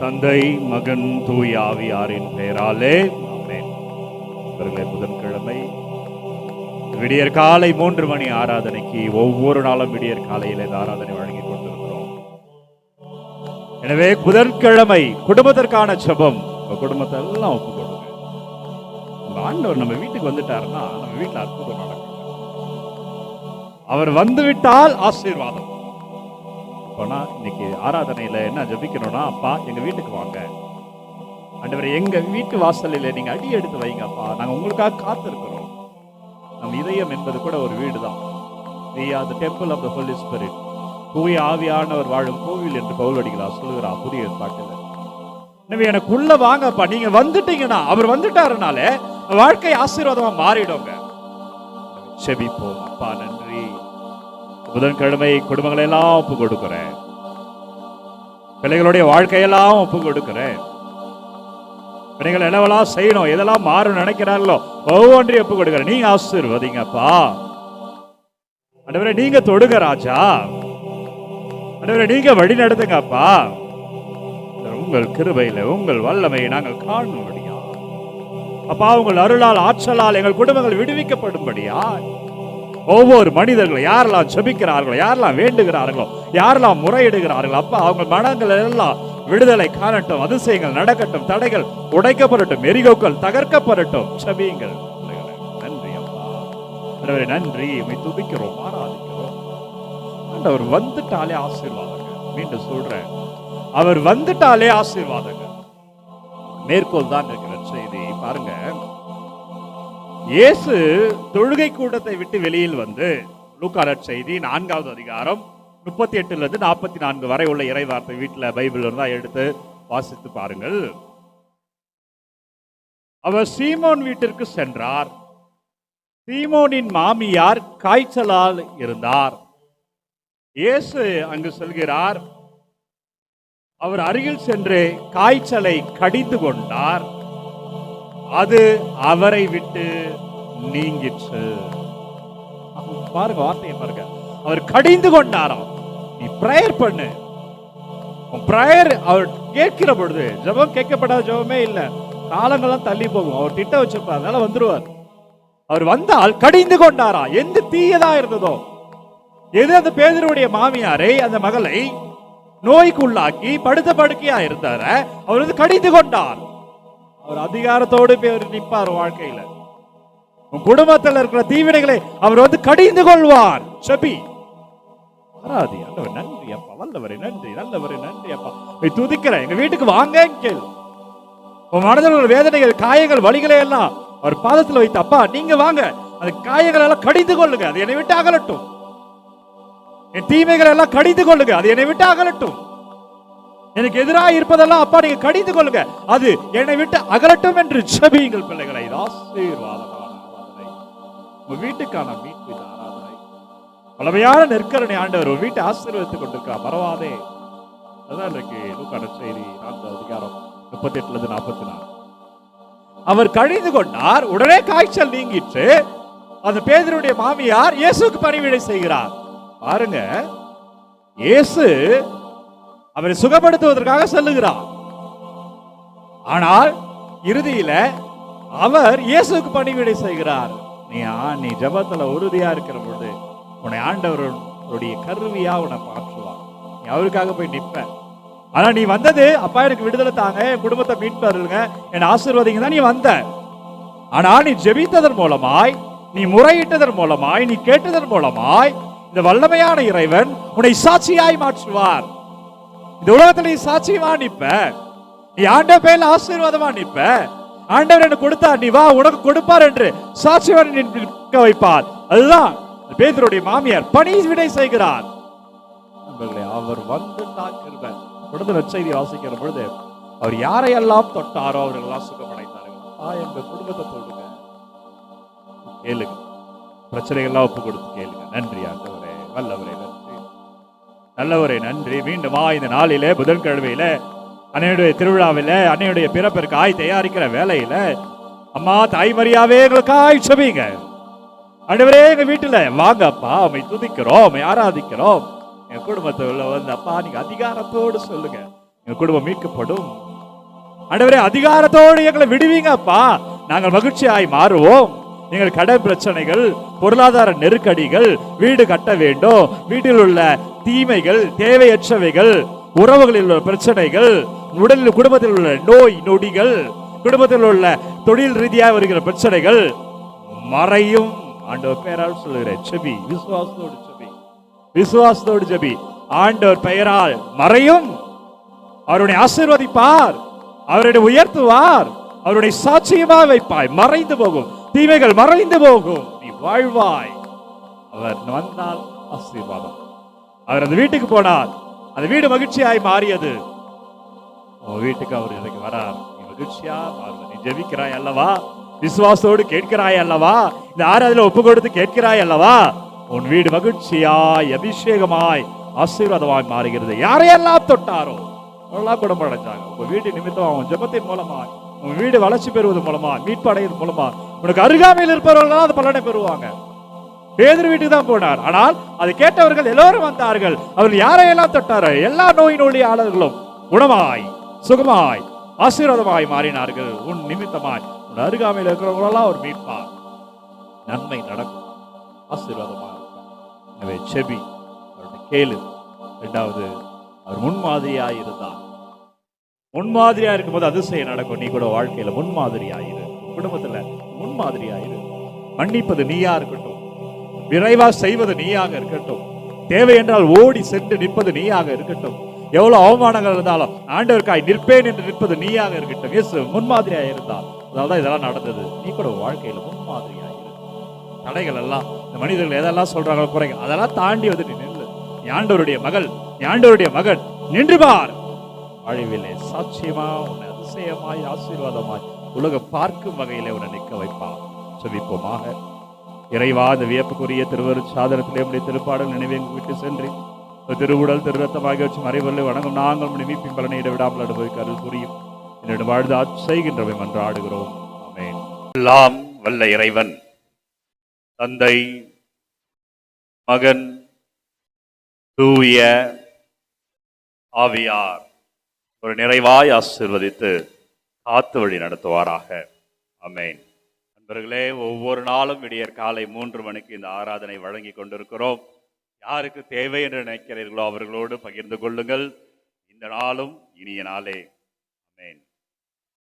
தந்தை மகன் தூய் ஆவியாரின் பெயராலே. புதன்கிழமை விடியற் காலை மூன்று மணி ஆராதனைக்கு ஒவ்வொரு நாளும் விடியற் காலையில் இந்த ஆராதனை வழங்கி கொண்டிருக்கிறோம். எனவே புதன்கிழமை குடும்பத்திற்கான செபம் குடும்பத்தை எல்லாம் ஒப்பு கொடுங்க. ஆண்டவர் நம்ம வீட்டுக்கு வந்துட்டாருன்னா நம்ம வீட்டில் அற்புதம் நடக்கும். அவர் வந்து விட்டால் ஆசீர்வாதம். அப்போனா இன்னைக்கு ஆராதனையில என்ன ஜெபிக்கணும்னா அப்பா எங்க வீட்டுக்கு வாங்க. ஆண்டவர் எங்க வீட்டு வாசலில் நீங்க அடி எடுத்து வைங்க அப்பா நாங்க உங்களுக்காக காத்திருக்கிறோம். நம் இதயம் என்பது கூட ஒரு வீடு தான் we are the temple of the holy தூய ஆவியானவர் வாழும் கோவில் என்று பவுலடிகளா சொல்லுகிறா புதிய ஏற்பாட்டில். எனவே எனக்கு உள்ள வாங்கப்பா. நீங்க வந்துட்டீங்கன்னா அவர் வந்துட்டாருனாலே வாழ்க்கை ஆசீர்வாதமா மாறிடுங்க. செபிப்போம் அப்பா நன்றி. புதன்கிழமை குடும்பங்களை எல்லாம் ஒப்பு கொடுக்கிறேன். பிள்ளைகளுடைய வாழ்க்கையெல்லாம் ஒப்பு கொடுக்கிறேன். பிள்ளைகள் என்னவெல்லாம் செய்யணும் எதெல்லாம் மாறும் நினைக்கிறார்களோ ஒவ்வொன்றையும் ஒப்பு கொடுக்கிறேன். நீங்க ஆசீர்வதிங்கப்பா. ஆண்டவரே நீங்க தொடுங்க ராஜா. ஆண்டவரே நீங்க வழி நடத்துங்கப்பா. உங்கள் கிருபையில உங்கள் வல்லமையை நாங்கள் காணும்படியா அப்பா உங்கள் அருளால் ஆற்றலால் எங்கள் குடும்பங்கள் விடுவிக்கப்படும்படியா ஒவ்வொரு மனிதர்கள் யாரெல்லாம் செபிக்கிறார்களோ யாரெல்லாம் வேண்டுகிறார்களோ யாரெல்லாம் முறையிடுகிறார்களோ அப்பா அவங்க மனங்கள் எல்லாம் விடுதலை காணட்டும் அதிசயங்கள் நடக்கட்டும் தடைகள் உடைக்கப்படட்டும் எரிகோக்கள் தகர்க்கப்படட்டும். செபியுங்கள் நன்றி அப்பா. நன்றி. உண்மை துதிக்கிறோம் ஆராதிக்கிறோம். ஆண்டவர் வந்துட்டாலே ஆசீர்வாதங்க. மீண்டும் சொல்றேன். அவர் வந்துட்டாலே ஆசீர்வாதங்க. மேற்கோள் தான் இருக்கிற செய்தி. பாருங்க. இயேசு தொழுகை கூட்டத்தை விட்டு வெளியில் வந்து லூக்காரட் செய்தி நான்காவது அதிகாரம் முப்பத்தி எட்டுலேருந்து நாற்பத்தி நான்கு வரை உள்ள இறைவார்த்தை வீட்டில் பைபிள் தான் எடுத்து வாசித்து பாருங்கள். அவர் சீமோன் வீட்டிற்கு சென்றார். சீமோனின் மாமியார் காய்ச்சலால் இருந்தார். இயேசு அங்கு செல்கிறார். அவர் அருகில் சென்று காய்ச்சலை கடிந்து கொண்டார். அது அவரை விட்டு நீங்கிற்று. பாருங்க வார்த்தையை பாருங்க. அவர் கடிந்து கொண்டாராம். நீ பிரேயர் பண்ணு. பிரேயர் அவர் கேட்கிற பொழுது ஜெபம் கேட்கப்படாத ஜெபமே இல்ல. காலங்கள்லாம் தள்ளி போகும். அவர் திட்ட வச்சிருப்பார். அதனால வந்துருவார். அவர் வந்தால் கடிந்து கொண்டாரா? எந்த தீயதா இருந்ததோ? எது அந்த பேதருடைய மாமியாரை அந்த மகளை நோய்க்கு உள்ளாக்கி படுத்த படுக்கையா இருந்தார? அவர் வந்து கடிந்து கொண்டார். அவர் அதிகாரத்தோடு போய் நிற்பார் வாழ்க்கையில. உன் குடும்பத்தில் இருக்கிற தீவினைகளை அவர் வந்து கடிந்து கொள்வார். செபி வராது ஆண்டவர் நன்றி அப்பா வல்லவரே நன்றி நல்லவரே நன்றி அப்பா. நீ துதிக்கிறேன் எங்க வீட்டுக்கு வாங்க கேள். உன் மனதில் உள்ள வேதனைகள் காயங்கள் வலிகளை எல்லாம் அவர் பாதத்தில் வைத்து அப்பா நீங்க வாங்க. அந்த காயங்கள் எல்லாம் கடிந்து கொள்ளுங்க அது என்னை விட்டு அகலட்டும். என் தீமைகள் எல்லாம் கடிந்து கொள்ளுங்க அது என்னை விட்டு அகலட்டும். எனக்கு எதிராக இருப்பதெல்லாம் அப்பா நீங்க கடிந்து கொள்ளுங்க. அது என்னை விட்டு அகலட்டும் என்று ஜபியுங்கள் பிள்ளைகளை இது உங்க வீட்டுக்கான மீட்பு இந்த ஆராதனை. பழமையான நெற்கரணை ஆண்டவர் உங்க வீட்டை ஆசீர்வதித்துக் கொண்டிருக்கா பரவாதே அதுதான் இன்றைக்கு லூக்கான செய்தி நான்கு அதிகாரம் முப்பத்தி எட்டுல இருந்து நாற்பத்தி நாலு அவர் கழிந்து கொண்டார் உடனே காய்ச்சல் நீங்கிட்டு அந்த பேதருடைய மாமியார் இயேசுக்கு பணிவிடை செய்கிறார். பாருங்க இயேசு அவரை சுகப்படுத்துவதற்காக செல்லுகிறார். ஆனால் இறுதியில அவர் இயேசுக்கு பணிவிடை செய்கிறார். நீ நீ ஜெபத்துல உறுதியா இருக்கிற பொழுது உன்னை ஆண்டவருடைய கருவியா உன்னை மாற்றுவார். நீ அவருக்காக போய் நிற்ப. ஆனா நீ வந்தது அப்பா எனக்கு விடுதலை தாங்க என் குடும்பத்தை மீட்பாருங்க என் ஆசீர்வாதிங்க தான் நீ வந்த. ஆனால் நீ ஜெபித்ததன் மூலமாய் நீ முறையிட்டதன் மூலமாய் நீ கேட்டதன் மூலமாய் இந்த வல்லமையான இறைவன் உன்னை சாட்சியாய் மாற்றுவார். இந்த உலகத்துல நீ சாட்சியமா நிப்ப நீ ஆண்ட பேர்ல ஆசீர்வாதமா நிப்ப ஆண்டவர் எனக்கு கொடுத்தார். நீ வா உனக்கு கொடுப்பார் என்று சாட்சியவான் நிற்க வைப்பார். அதுதான் பேதருடைய மாமியார் பணி விடை செய்கிறார். அவர் வந்து கிருபை தொடர்ந்து செய்தி வாசிக்கிற பொழுது அவர் யாரையெல்லாம் தொட்டாரோ அவர்களெல்லாம் சுகமடைந்தார்கள். ஆ எங்க குடும்பத்தை தொடுங்க. கேளுங்க. பிரச்சனைகள்லாம் ஒப்பு கொடுத்து கேளுங்க. நன்றி ஆண்டவரே. வல்லவரே நன்றி. நல்லவரே நன்றி. மீண்டுமா இந்த நாளிலே புதன்கிழமையில அன்னையுடைய திருவிழாவில் அன்னையுடைய பிறப்பிற்காய் தயாரிக்கிற வேலையில் அம்மா தாய்மரியாவே எங்களுக்கு ஆய் செபிங்க அன்றுவரே எங்கள் வீட்டில் வாங்க அப்பா உம்மை துதிக்கிறோம் உம்மை ஆராதிக்கிறோம். என் குடும்பத்தில் வந்து அப்பா நீங்கள் அதிகாரத்தோடு சொல்லுங்க. எங்கள் குடும்பம் மீட்கப்படும். அன்றுவரே அதிகாரத்தோடு எங்களை விடுவீங்கப்பா நாங்கள் மகிழ்ச்சியாய் மாறுவோம். எங்கள் கடை பிரச்சனைகள் பொருளாதார நெருக்கடிகள் வீடு கட்ட வேண்டும். வீட்டில் உள்ள தீமைகள் தேவையற்றவைகள் உறவுகளில் உள்ள பிரச்சனைகள் உடலில் குடும்பத்தில் உள்ள நோய் நொடிகள் குடும்பத்தில் உள்ள தொழில் ரீதியாக வருகிற பிரச்சனைகள் மறையும். ஆண்டவர் பெயரால் சொல்லுகிறேன் செபி விசுவாசத்தோடு செபி விசுவாசத்தோடு ஜெபி ஆண்டவர் பெயரால் மறையும். அவருடைய ஆசீர்வதிப்பார் அவருடைய உயர்த்துவார் அவருடைய சாட்சியமா வைப்பாய். மறைந்து போகும் தீமைகள் மறைந்து போகும். நீ வாழ்வாய். அவர் வந்தால் ஆசீர்வாதம். அவர் அந்த வீட்டுக்கு போனார். அந்த வீடு மகிழ்ச்சியாய் மாறியது. உன் வீட்டுக்கு அவர் இன்னைக்கு வரார். நீ மகிழ்ச்சியா? மாறுவ நீ ஜெபிக்கிறாய் அல்லவா? விசுவாசத்தோடு கேட்கிறாய் அல்லவா? இந்த ஆராதனை ஒப்பு கொடுத்து கேட்கிறாய் அல்லவா? உன் வீடு மகிழ்ச்சியாய் அபிஷேகமாய் ஆசீர்வாதமாய் மாறுகிறது. யாரையெல்லாம் தொட்டாரோ? அவெல்லாம் குடும்பம் அடைஞ்சாங்க. உங்க வீட்டு நிமித்தம் அவன் ஜெபத்தின் மூலமா உன் வீடு வளர்ச்சி பெறுவது மூலமா மீட்பு அடைவது மூலமா உனக்கு அருகாமையில் இருப்பவர்கள் அது பலனை பெறுவாங்க. பேதர் வீட்டுக்கு தான் போனார். ஆனால் அதை கேட்டவர்கள் எல்லோரும் வந்தார்கள். அவர் யாரையெல்லாம் தொட்டாரோ எல்லா நோய் நொழியாளர்களும் குணமாய் சுகமாய் ஆசீர்வாதமாய் மாறினார்கள். உன் நிமித்தமாய் உன் அருகாமையில் இருக்கிறவங்களெல்லாம் அவர் மீட்பார். நன்மை நடக்கும். ஆசீர்வாதமாக இருக்கும். எனவே செபி அவருடைய கேளு ரெண்டாவது அவர் முன்மாதிரியாக இருந்தார். முன்மாதிரியா இருக்கும்போது அதிசயம் நடக்கும். நீ கூட வாழ்க்கையில முன்மாதிரியாயிரு. குடும்பத்துல முன்மாதிரியாயிரு. மன்னிப்பது நீயா இருக்கட்டும். விரைவா செய்வது நீயாக இருக்கட்டும். தேவை என்றால் ஓடி சென்று நிற்பது நீயாக இருக்கட்டும். எவ்வளவு அவமானங்கள் இருந்தாலும் ஆண்டவருக்காய் நிற்பேன் என்று நிற்பது நீயாக இருக்கட்டும். இயேசு முன்மாதிரியாக இருந்தால் அதனால்தான் இதெல்லாம் நடந்தது. நீ கூட வாழ்க்கையில முன்மாதிரியாக தடைகள் எல்லாம் இந்த மனிதர்கள் எதெல்லாம் சொல்றாங்களோ குறைங்க அதெல்லாம் தாண்டி வந்து நீ நில்லு. நீ ஆண்டவருடைய மகள் நீ ஆண்டவருடைய மகன். நின்று பார். வாழ்விலே சாட்சியமா உன்னை அதிசயமாய் ஆசீர்வாதமாய் உலகம் பார்க்கும் வகையிலே உன்னை நிற்க வைப்பான் செபிப்போமாக. இறைவா இந்த வியப்புக்குரிய திருவரு சாதனத்திலே உடைய திருப்பாடல் நினைவை விட்டு சென்று திருவுடல் திருரத்தம் ஆகியவற்றை மறைவர்களை வணங்கும். நாங்கள் உடைய மீட்பின் பலனை விடாமல் அனுபவிக்க அருள் புரியும். என்னிடம் வாழ்ந்து செய்கின்றவை மன்றாடுகிறோம் ஆடுகிறோம். எல்லாம் வல்ல இறைவன் தந்தை மகன் தூய ஆவியார் ஒரு நிறைவாய் ஆசீர்வதித்து காத்து வழி நடத்துவாராக. அமேன் நண்பர்களே ஒவ்வொரு நாளும் விடியற் காலை மூன்று மணிக்கு இந்த ஆராதனை வழங்கி கொண்டிருக்கிறோம். யாருக்கு தேவை என்று நினைக்கிறீர்களோ அவர்களோடு பகிர்ந்து கொள்ளுங்கள். இந்த நாளும் இனிய நாளே. அமேன்